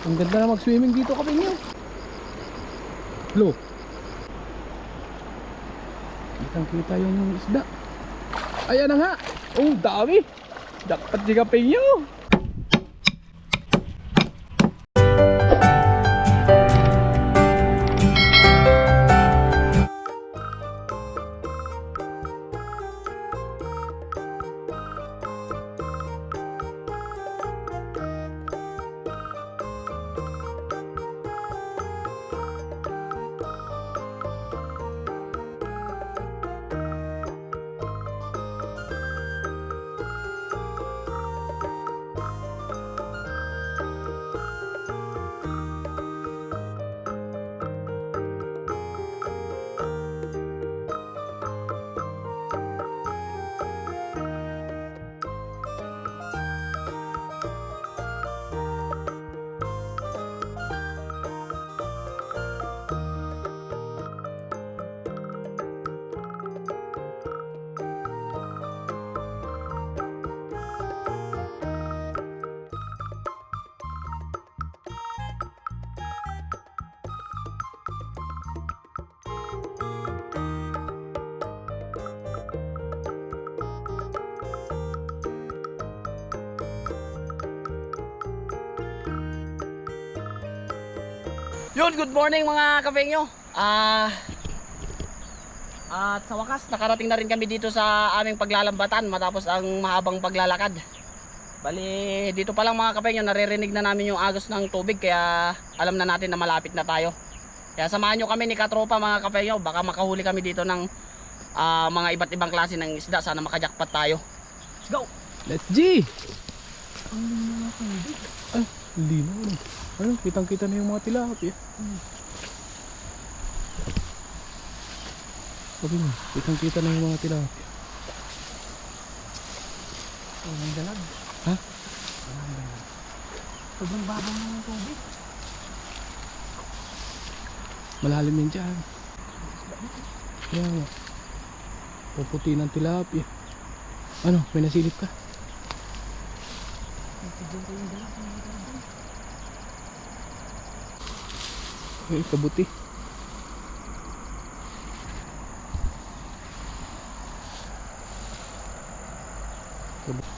Ang ganda na mag-swimming dito kami niyo. Lo. Kitang kita yung isda. Ayan na nga. Oh, dami. Dapat di kaping niyo. Yun, good morning mga kapengyo. Ah at sa wakas, nakarating na rin kami dito sa aming paglalambatan matapos ang mahabang paglalakad. Bali, dito pa lang mga kapengyo, naririnig na namin yung agos ng tubig kaya alam na natin na malapit na tayo. Kaya samahan nyo kami ni Katropa mga kapengyo, baka makahuli kami dito ng ah, mga iba't ibang klase ng isda. Sana makajakpat tayo. Let's go! Let's G! Ay, linaw na. Ano, kitang kita na yung mga tilapia. Sabi mo, kitang kita na yung mga tilapia. May dalag. Ha? Sobrang babaw ng tubig. Malalim yan dyan. Kaya nga. Puputi ng tilapia. Ano, may nasilip ka? Ay, kabuti. Kabuti.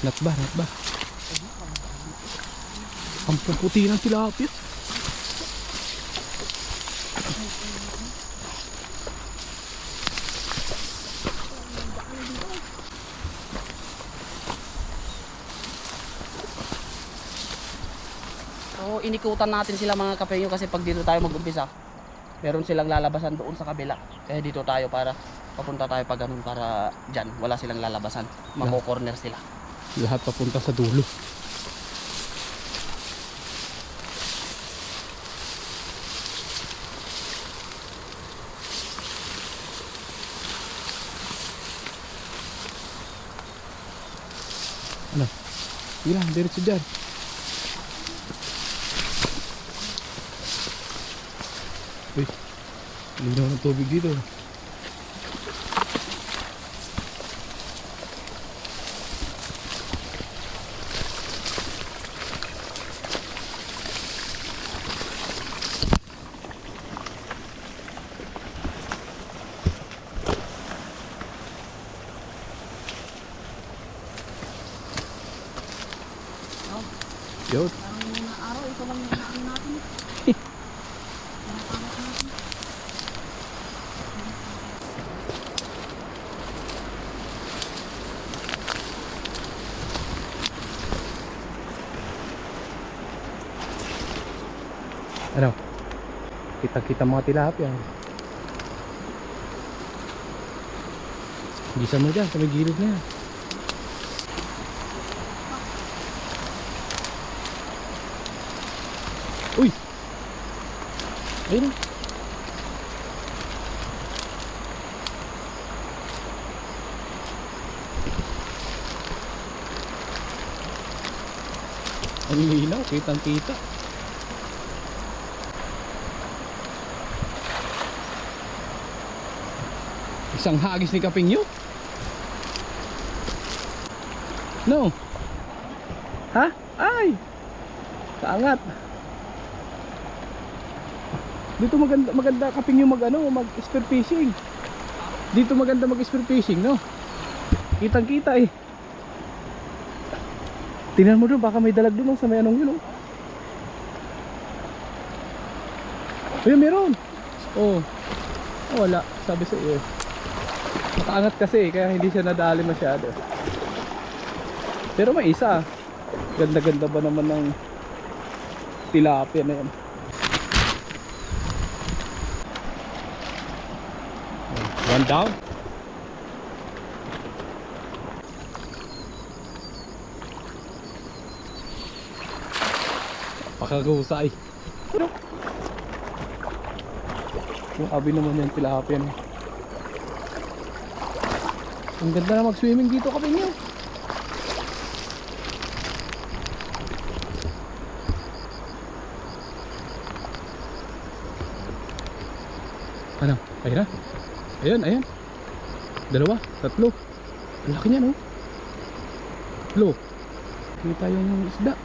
Nat ba, nat ba? Ang puputi ng tilapia. So inikutan natin sila mga kapengyo kasi pag dito tayo mag-umpisa, meron silang lalabasan doon sa kabila. Kaya dito tayo para papunta tayo pa ganun para dyan, wala silang lalabasan. Mako-corner sila. Lahat papunta sa dulo. Ano? Sige lang, diretso dyan. Linaw ng tubig dito. Parang mga araw, ito lang yung natin natin. Ano? Kita-kita mga tilapia. Gisa mo dyan, sa may gilid na yan. Uy! Ayun. Ang linaw, kitang Isang hagis ni Kapingyo. No. Ha? Ay! Kaangat. Dito maganda maganda kaping yung mag ano, mag spear fishing. Dito maganda mag spear fishing, no? Kitang kita eh. Tingnan mo doon, baka may dalag doon sa may anong yun oh. Ayun, meron. Oh. Oh, wala, sabi sa iyo. Nakaangat kasi eh, kaya hindi siya nadali masyado. Pero may isa. Ganda-ganda ba naman ng tilapia na yan. One down. Pakagusay. Yung abi naman yan tilapia na. Ang ganda na mag-swimming dito kaping yun. Ano? Ayun na. Ayun, ayun. Dalawa, tatlo. Ang laki niya, no? Lo. Kita yung isda.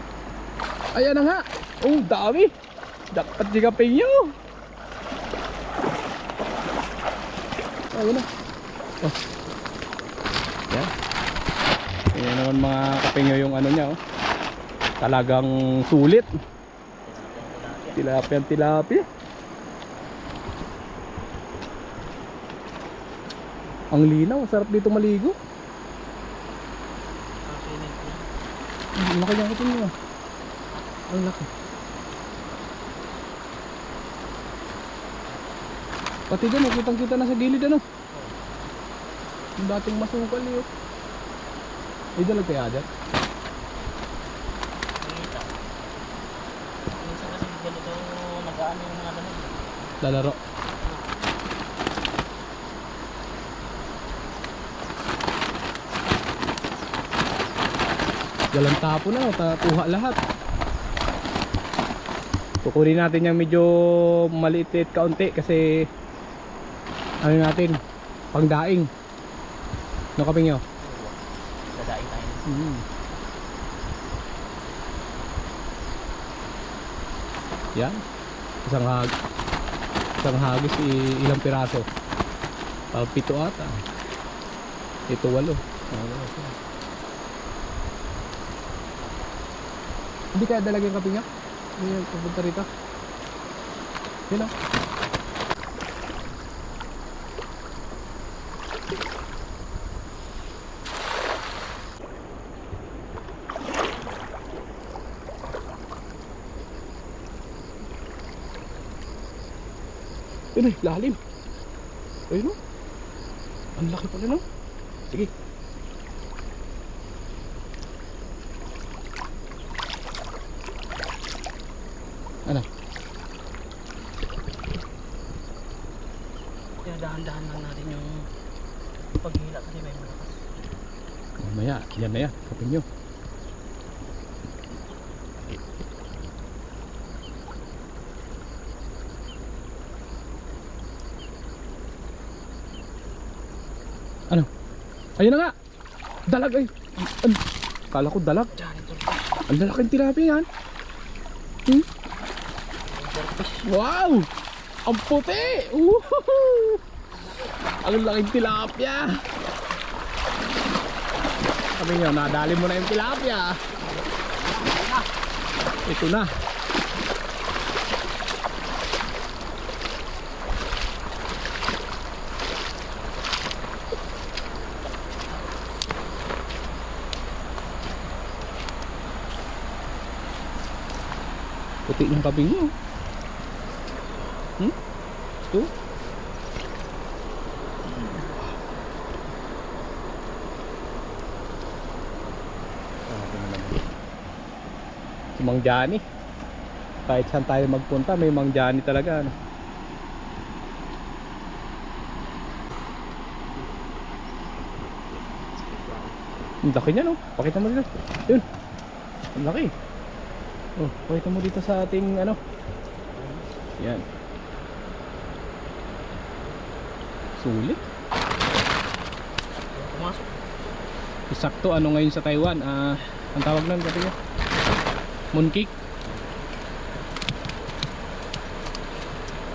Ayan na nga. Oh, dami. Dapat di kaping yun. Ayun na. Oh. Yan. Naman mga kapingyo yung ano niya, oh. Talagang sulit. Tilapia tilapia. Ang linaw, sarap dito maligo. Ang laki niya ito niya. Ang laki. Pati dyan, kitang kita na sa gilid ano. Yung dating masukal yun. Ay, dalag nag-ano yung mga ganun. Lalaro. Dalang tapo na, takuha lahat. Kukunin natin yung medyo maliit kaunti kasi ano natin, pangdaing. No kaping nyo? Dadaing tayo. Mm. Yan. Isang hag isang hagis ilang piraso. Uh, pito ata. Ito walo. Hindi kaya dalag yung kape niya? Hindi yan pupunta rito. Yun o. Yun eh, lalim. Ayun o. Ang laki pala no. Sige. Ano? Dahan-dahan lang natin yung paghila kasi may malakas. Mamaya, yan na yan. Kapin nyo. Ano? Ayun na nga! Dalag ay! An Kala ko dalag. Ang lalaking tilapia yan. Hmm? Wow! Ang puti! Woohoo! Ang laking tilapia! Sabi nyo, nadali mo na yung tilapia. Ito na. Puti yung kabing mo. Hmm? Ito? Si Mang Johnny. Kahit saan tayo magpunta, may Mang Johnny talaga. Ano? Ang laki niya, no? Pakita mo dito. Yun. Ang laki. Oh, pakita mo dito sa ating ano. Yan. Sulit. Pumasok. Isakto ano ngayon sa Taiwan? Ah, ang tawag nun kasi niya? Mooncake.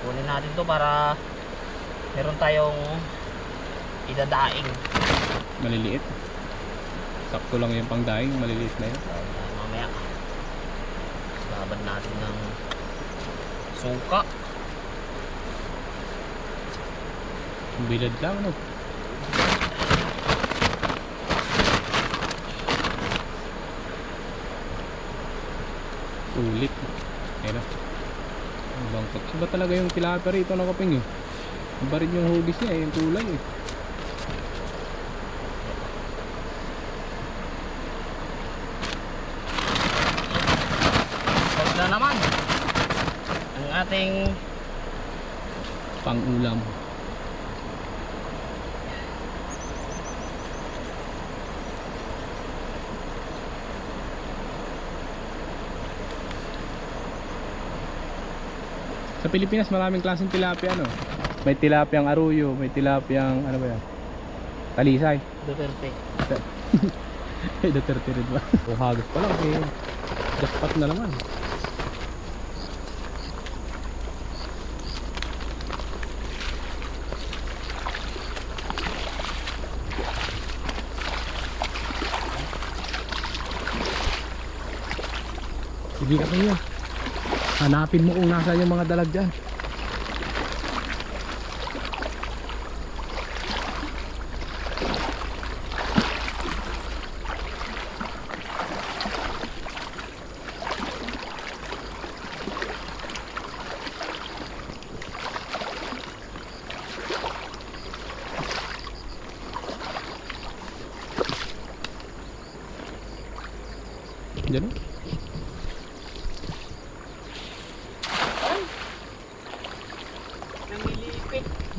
Kunin natin to para meron tayong idadaing. Maliliit. Sakto lang yung pangdaing, maliliit na yun. Laban natin ng suka. Bilad lang, ano? Sulit. Ayun na. Ang bangkot. Iba talaga yung tilapia rito na kaping eh. Iba rin yung hugis niya eh, yung kulay eh. Huwag na naman ang ating Pang-ulam. Sa Pilipinas maraming klaseng tilapia ano. May tilapiang aruyo, may tilapiang ano ba yan? Talisay. Duterte. Duterte rin ba? O hagos pa lang eh. Jackpot na naman. Sige ka kayo. Hanapin mo kung nasaan yung mga dalag dyan.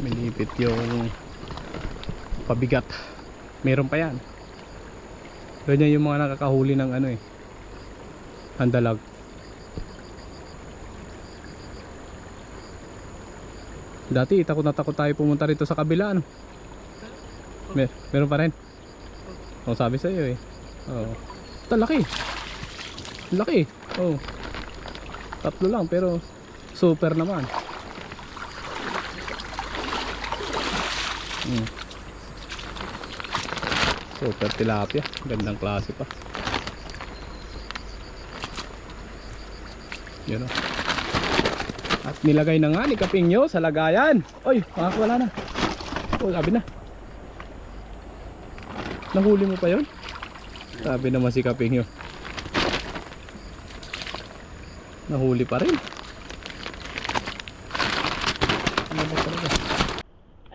Minipit yung pabigat. Meron pa yan. Ganyan yung mga nakakahuli ng ano eh. Handalag. Dati takot na takot tayo pumunta rito sa kabila ano. Mer meron pa rin. O sabi sa iyo eh. Oo. Ito laki. Laki. Oh. Tatlo lang pero super naman. Mm. Super tilapia. Gandang klase pa. Yun o. At nilagay na nga ni Kapingyo sa lagayan. Oy, makakuwala na. Oh, sabi na. Nahuli mo pa yon? Sabi naman si Kapingyo. Nahuli pa rin. Ano ba talaga?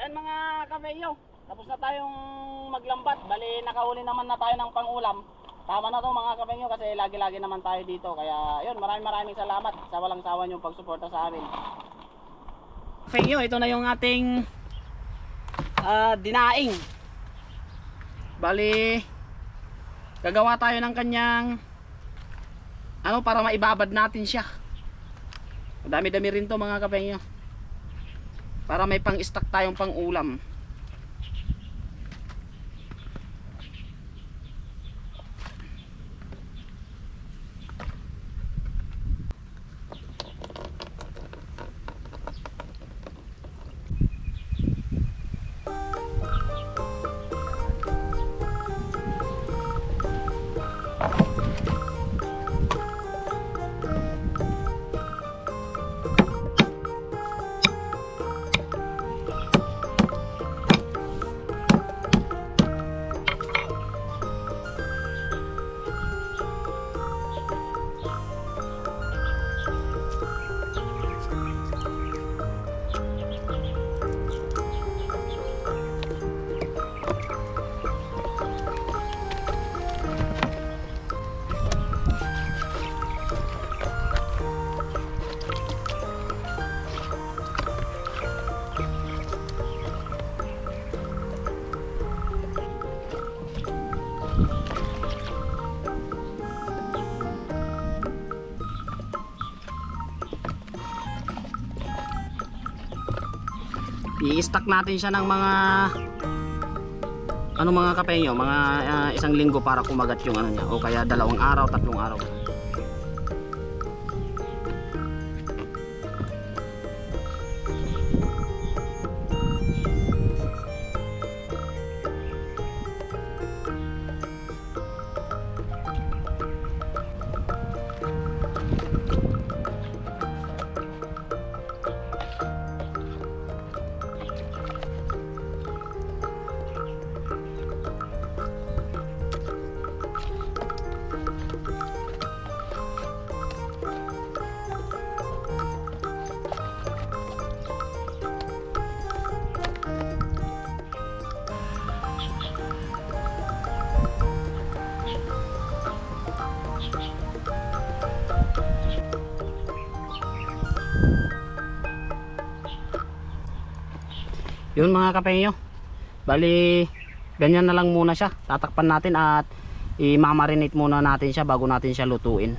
Ayan mga kameyo, tapos na tayong maglambat. Bali, nakahuli naman na tayo ng pangulam. Tama na to mga kameyo kasi lagi-lagi naman tayo dito. Kaya yun, maraming maraming salamat sa walang sawa niyong pagsuporta sa amin. Kameyo, ito na yung ating ah, dinaing. Bali, gagawa tayo ng kanyang ano para maibabad natin siya. Dami-dami rin to mga kapeyo para may pang stock tayong pang i-stack natin siya ng mga ano mga kapenyo, mga ah, isang linggo para kumagat yung ano niya o kaya dalawang araw, tatlong araw. Yun mga kapenyo. Bali, ganyan na lang muna siya. Tatakpan natin at i-marinate muna natin siya bago natin siya lutuin.